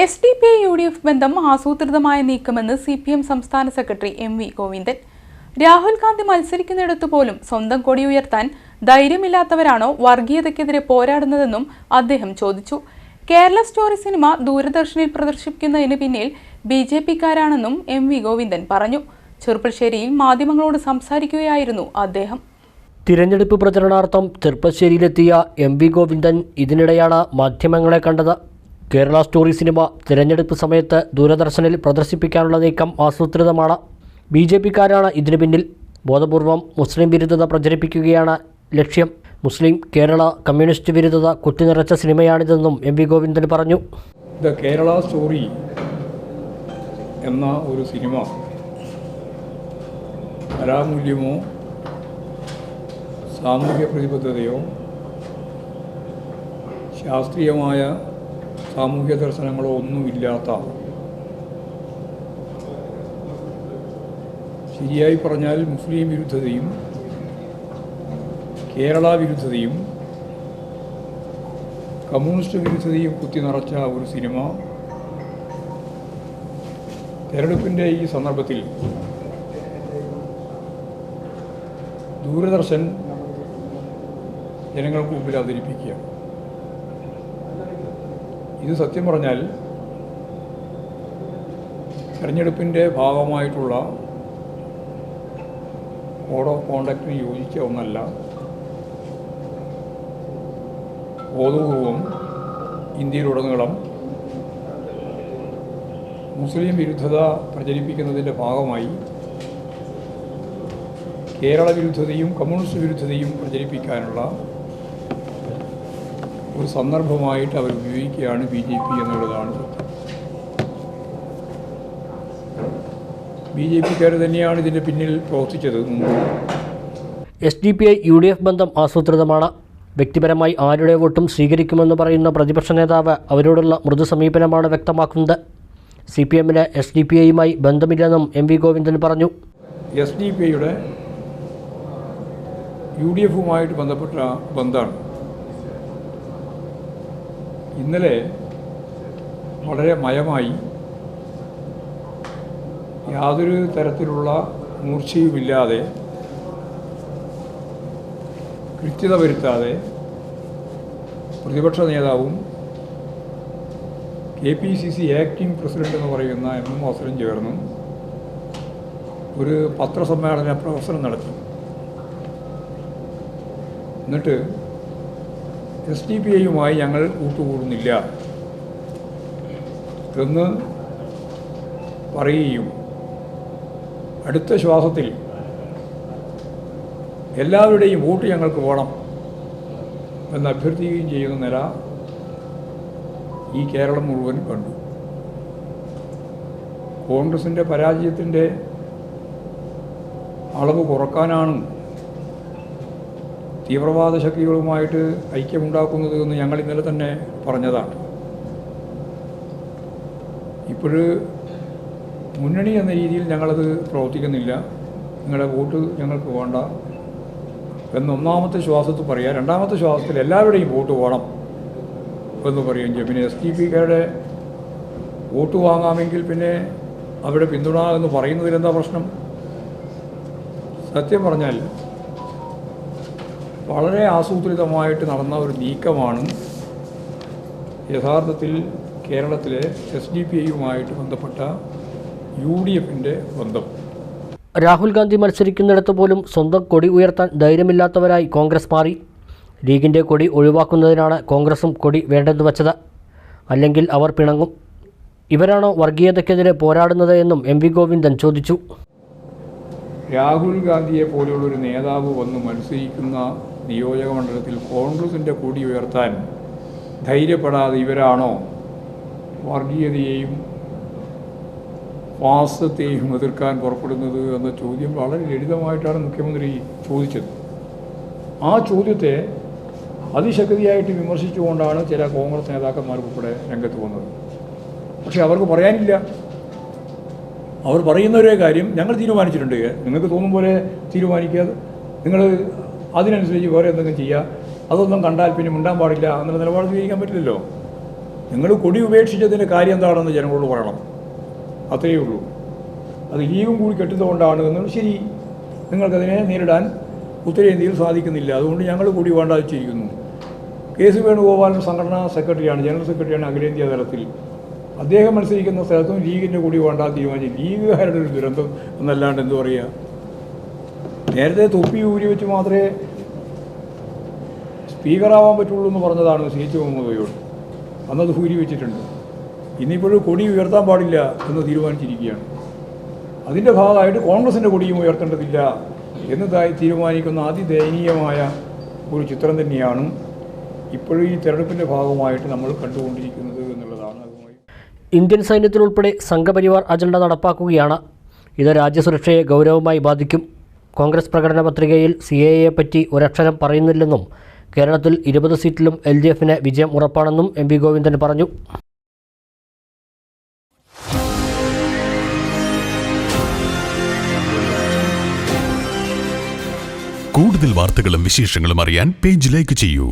S D P U D F ബന്ധം ആസൂത്രിതമായ നീക്കമെന്ന് സി പി എം സംസ്ഥാന secretary M V Govindan. Rahul Gandhi മത്സരിക്കുന്നിടത്ത് പോലും സ്വന്തം കൊടി ഉയർത്താൻ ധൈര്യമില്ലാത്തവരാണോ വർഗീയതയ്ക്കെതിരെ പോരാടുന്നതെന്നും അദ്ദേഹം ചോദിച്ചു. കേരള സ്റ്റോറി സിനിമ ദൂരദർശനിൽ പ്രദർശിപ്പിക്കുന്നതിന് പിന്നിൽ ബി ജെ പിക്കാരാണെന്നും എം വി ഗോവിന്ദൻ പറഞ്ഞു. ചെറുപ്പശ്ശേരിയിൽ മാധ്യമങ്ങളോട് സംസാരിക്കുകയായിരുന്നു അദ്ദേഹം. തിരഞ്ഞെടുപ്പ് പ്രചരണാർത്ഥം ചെർപ്പശ്ശേരിയിലെത്തിയ എം വി ഗോവിന്ദൻ ഇതിനിടെയാണ് മാധ്യമങ്ങളെ കണ്ടത്. കേരള സ്റ്റോറി സിനിമ തിരഞ്ഞെടുപ്പ് സമയത്ത് ദൂരദർശനിൽ പ്രദർശിപ്പിക്കാനുള്ള നീക്കം ആസൂത്രിതമാണ്. ബി ജെ പിക്കാരാണ് ഇതിനു പിന്നിൽ. ബോധപൂർവം മുസ്ലിം വിരുദ്ധത പ്രചരിപ്പിക്കുകയാണ് ലക്ഷ്യം. മുസ്ലിം കേരള കമ്മ്യൂണിസ്റ്റ് വിരുദ്ധത കുത്തിനിറച്ച സിനിമയാണിതെന്നും എം വി ഗോവിന്ദൻ പറഞ്ഞു. ദ കേരള സ്റ്റോറി എന്ന ഒരു സിനിമ കലാമൂല്യമോ സാമൂഹ്യ പ്രതിബദ്ധതയോ ശാസ്ത്രീയമായ സാമൂഹ്യ ദർശനങ്ങളോ ഒന്നുമില്ലാത്ത ശരിയായി പറഞ്ഞാൽ മുസ്ലിം വിരുദ്ധതയും കേരള വിരുദ്ധതയും കമ്മ്യൂണിസ്റ്റ് വിരുദ്ധതയും കുത്തി നിറച്ച ഒരു സിനിമ തെരഞ്ഞെടുപ്പിന്റെ ഈ സന്ദർഭത്തിൽ ദൂരദർശൻ ജനങ്ങൾക്ക് മുമ്പിൽ അവതരിപ്പിക്കുക ഇത് സത്യം പറഞ്ഞാൽ തെരഞ്ഞെടുപ്പിന്റെ ഭാഗമായിട്ടുള്ള കോഡ് ഓഫ് കോണ്ടക്റ്റിന് യോജിച്ച ഒന്നല്ല. ബോധപൂർവം ഇന്ത്യയിലുടനീളം മുസ്ലിം വിരുദ്ധത പ്രചരിപ്പിക്കുന്നതിന്റെ ഭാഗമായി കേരള വിരുദ്ധതയും കമ്മ്യൂണിസ്റ്റ് വിരുദ്ധതയും പ്രചരിപ്പിക്കാനുള്ള ഒരു സന്ദർഭമായിട്ട് അവർ ഉപയോഗിക്കുകയാണ് ബി ജെ പി എന്നുള്ളതാണ് സത്യം. ബി ജെ പിക്കാർ തന്നെയാണ് ഇതിന്റെ പിന്നിൽ പ്രവർത്തിച്ചത് S D P I U D F ബന്ധം ആസൂത്രിതമാണ്. വ്യക്തിപരമായി ആരുടെ വോട്ടും സ്വീകരിക്കുമെന്ന് പറയുന്ന പ്രതിപക്ഷ നേതാവ് അവരോടുള്ള മൃദു സമീപനമാണ് വ്യക്തമാക്കുന്നത്. സി പി എമ്മിന് എസ് ഡി പി ഐയുമായി ബന്ധമില്ലെന്നും എം വി ഗോവിന്ദൻ പറഞ്ഞു. എസ് ഡി പി ഐയുടെ യു ഡി എഫുമായിട്ട് ബന്ധപ്പെട്ട ബന്ധമാണ്. ഇന്നലെ വളരെ മയമായി യാതൊരു തരത്തിലുള്ള മൂർച്ചയുമില്ലാതെ കൃത്യത വരുത്താതെ പ്രതിപക്ഷ നേതാവും K P C C acting president എന്ന് പറയുന്ന എം എം വാസനും ചേർന്നും ഒരു പത്രസമ്മേളന പ്രവർത്തനം നടത്തി. എന്നിട്ട് എസ് ഡി പി ഐയുമായി ഞങ്ങൾ കൂട്ടുകൂടുന്നില്ല എന്ന് പറയുകയും അടുത്ത ശ്വാസത്തിൽ എല്ലാവരുടെയും വോട്ട് ഞങ്ങൾക്ക് വേണം എന്ന് അഭ്യർത്ഥിക്കുകയും ചെയ്യുന്ന നില ഈ കേരളം മുഴുവൻ കണ്ടു. കോൺഗ്രസിന്റെ പരാജയത്തിന്റെ അളവ് കുറക്കാനാണ് തീവ്രവാദ ശക്തികളുമായിട്ട് ഐക്യമുണ്ടാക്കുന്നത് എന്ന് ഞങ്ങൾ ഇന്നലെ തന്നെ പറഞ്ഞതാണ്. ഇപ്പോഴ് മുന്നണി എന്ന രീതിയിൽ ഞങ്ങളത് പ്രവർത്തിക്കുന്നില്ല. നിങ്ങളുടെ വോട്ട് ഞങ്ങൾക്ക് വേണ്ട എന്ന് ഒന്നാമത്തെ ശ്വാസത്തിൽ പറയുക രണ്ടാമത്തെ ശ്വാസത്തിൽ എല്ലാവരുടെയും വോട്ട് വേണം എന്ന് പറയുകയും ചെയ്യും. പിന്നെ എസ് ടി പിക്കാരുടെ വോട്ട് വാങ്ങാമെങ്കിൽ പിന്നെ അവരുടെ പിന്തുണ എന്ന് പറയുന്നതിൽ എന്താ പ്രശ്നം? സത്യം പറഞ്ഞാൽ വളരെ ആസൂത്രിതമായിട്ട് നടന്ന ഒരു നീക്കമാണ് യഥാർത്ഥത്തിൽ കേരളത്തിലെ എസ് ഡി പി ഐയുമായിട്ട് ബന്ധപ്പെട്ട യു ഡി എഫിന്റെ ബന്ധം. രാഹുൽ ഗാന്ധി മത്സരിക്കുന്നിടത്ത് പോലും സ്വന്തം കൊടി ഉയർത്താൻ ധൈര്യമില്ലാത്തവരായി കോൺഗ്രസ് മാറി. ലീഗിന്റെ കൊടി ഒഴിവാക്കുന്നതിനാണ് കോൺഗ്രസും കൊടി വേണ്ടെന്ന് വച്ചത്. അല്ലെങ്കിൽ അവർ പിണങ്ങും. ഇവരാണോ വർഗീയതയ്ക്കെതിരെ പോരാടുന്നത് എന്നും എം വി ഗോവിന്ദൻ ചോദിച്ചു. രാഹുൽ ഗാന്ധിയെ പോലെയുള്ള ഒരു നേതാവ് വന്ന് മത്സരിക്കുന്ന നിയോജക മണ്ഡലത്തിൽ കോൺഗ്രസിന്റെ കൂടി ഉയർത്താൻ ധൈര്യപ്പെടാതെ ഇവരാണോ വർഗീയതയെയും ഫാസത്തെയും എതിർക്കാൻ പുറപ്പെടുന്നത് എന്ന ചോദ്യം വളരെ ലളിതമായിട്ടാണ് മുഖ്യമന്ത്രി ചോദിച്ചത്. ആ ചോദ്യത്തെ അതിശക്തിയായിട്ട് വിമർശിച്ചുകൊണ്ടാണ് ചില കോൺഗ്രസ് നേതാക്കന്മാർ ഉൾപ്പെടെ രംഗത്ത് വന്നത്. പക്ഷേ അവർക്ക് പറയാനില്ല. അവർ പറയുന്ന ഒരേ കാര്യം ഞങ്ങൾ തീരുമാനിച്ചിട്ടുണ്ട്. നിങ്ങൾക്ക് തോന്നും പോലെ തീരുമാനിക്കാതെ നിങ്ങൾ അതിനനുസരിച്ച് വേറെ എന്തെങ്കിലും ചെയ്യുക അതൊന്നും കണ്ടാൽ പിന്നെ മിണ്ടാൻ പാടില്ല എന്നുള്ള നിലപാട് സ്വീകരിക്കാൻ പറ്റില്ലല്ലോ. നിങ്ങൾ കൊടി ഉപേക്ഷിച്ചതിന്റെ കാര്യം എന്താണെന്ന് ജനങ്ങളോട് പറയണം. അത്രയേ ഉള്ളൂ. അത് ഈയും കൂടി കെട്ടുന്നതുകൊണ്ടാണ് എന്നുള്ളത് ശരി. നിങ്ങൾക്കതിനെ നേരിടാൻ ഉത്തരേന്ത്യയിൽ സാധിക്കുന്നില്ല. അതുകൊണ്ട് ഞങ്ങൾ കൂടി വേണ്ടാതിരിക്കുന്നു കെ സി വേണുഗോപാലൻ സംഘടനാ സെക്രട്ടറിയാണ് ജനറൽ സെക്രട്ടറിയാണ് അഖിലേന്ത്യാ തലത്തിൽ. അദ്ദേഹം മത്സരിക്കുന്ന സ്ഥലത്തും ലീഗിന്റെ കൂടി വേണ്ട തീരുമാനിച്ചു. ലീഗുകാരുടെ ഒരു ദുരന്തം എന്നല്ലാണ്ട് എന്തു പറയുക നേരത്തെ തൊപ്പി ഊരി വെച്ച് മാത്രമേ സ്പീക്കറാവാൻ പറ്റുള്ളൂ എന്ന് പറഞ്ഞതാണ് സി എച്ച് അന്നത് ഊരി വെച്ചിട്ടുണ്ട്. ഇന്നിപ്പോഴും കൊടി ഉയർത്താൻ പാടില്ല എന്ന് തീരുമാനിച്ചിരിക്കുകയാണ്. അതിന്റെ ഭാഗമായിട്ട് കോൺഗ്രസിന്റെ കൊടിയും ഉയർത്തേണ്ടതില്ല എന്ന് തീരുമാനിക്കുന്ന അതിദയനീയമായ ഒരു ചിത്രം തന്നെയാണ് ഇപ്പോഴും ഈ തെരഞ്ഞെടുപ്പിന്റെ ഭാഗമായിട്ട് നമ്മൾ കണ്ടുകൊണ്ടിരിക്കുന്നത് എന്നുള്ളതാണ് ഇന്ത്യൻ സൈന്യത്തിലുൾപ്പെടെ സംഘപരിവാർ അജണ്ട നടപ്പാക്കുകയാണ്. ഇത് രാജ്യസുരക്ഷയെ ഗൗരവമായി ബാധിക്കും. കോൺഗ്രസ് പ്രകടന പത്രികയിൽ സി എ എ പറ്റി ഒരക്ഷരം പറയുന്നില്ലെന്നും കേരളത്തിൽ ഇരുപത് സീറ്റിലും എൽ ഡി എഫിന് വിജയം ഉറപ്പാണെന്നും എം വി ഗോവിന്ദൻ പറഞ്ഞു. കൂടുതൽ വാർത്തകളും വിശേഷങ്ങളും അറിയാൻ പേജ് ലൈക്ക് ചെയ്യൂ.